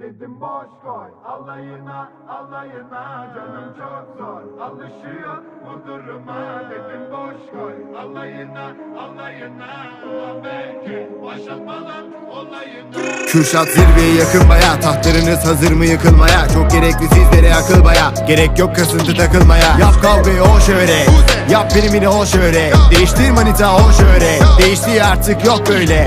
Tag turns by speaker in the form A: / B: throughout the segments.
A: Dedim boş koy alayına alayına canım çok zor. Alışıyor bu duruma Dedim boş koy. Alayına alayına Ulan belki başlatmadan olayına
B: Kürşat zirveye yakın baya Tahtlarınız hazır mı yıkılmaya? Çok gerekli sizlere akıl baya. Gerek yok kasıntı takılmaya. Yap kavgayı o şöyle Yap primini o şöyle Değiştir manita o şöyle Değişti artık yok böyle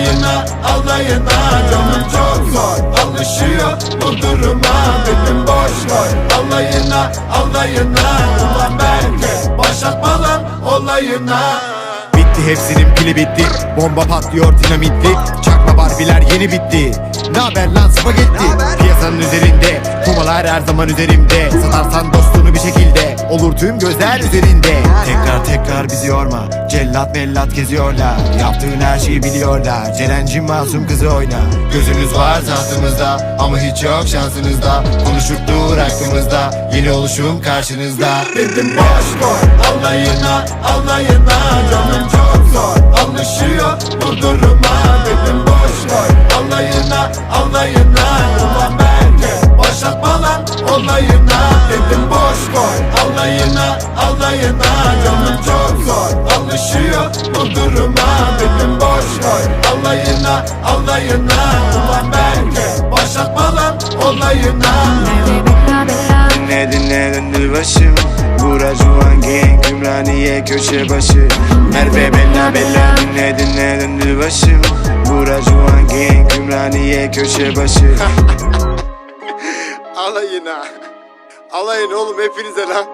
A: alayına alayına Canım çok zor. Alışıyor bu duruma Dedim boş koy alayına alayına Ulan belki başlatma lan olayına.
B: Bitti hepsinin pili bitti. Bomba patlıyor dinamitli. Çakma barbiler yeni bitti. Naber lan spagetti Piyasanın üzerinde Kumalar her zaman üzerimde. Satarsan dostunu bir şekilde Olur tüm gözler üzerinde. Tekrar tekrar bizi yorma Cellat mellat geziyorlar. Yaptığın her şeyi biliyorlar Ceren'cim masum kızı oyna. Gözünüz var tahtımızda Ama hiç yok şansınızda Konuşup dur hakkımızda Yeni oluşum karşınızda.
A: Dedim boş koy alayına alayına Canım çok zor alışıyor bu duruma. Dedim boş koy alayına alayına olayına Dedim boş koy alayına alayına Canım çok zor. Alışıyor bu duruma Dedim boş koy alayına alayına Ulan belki başlatma lan olayına.
C: Dinle dinle döndür başım. Bura Cuan Gang Ümraniye köşe başı. Merve Bella Bella Dinle dinle döndür başım. Bura Cuan Gang Ümraniye köşe başı.
B: Alayına Alayın oğlum hepinize lan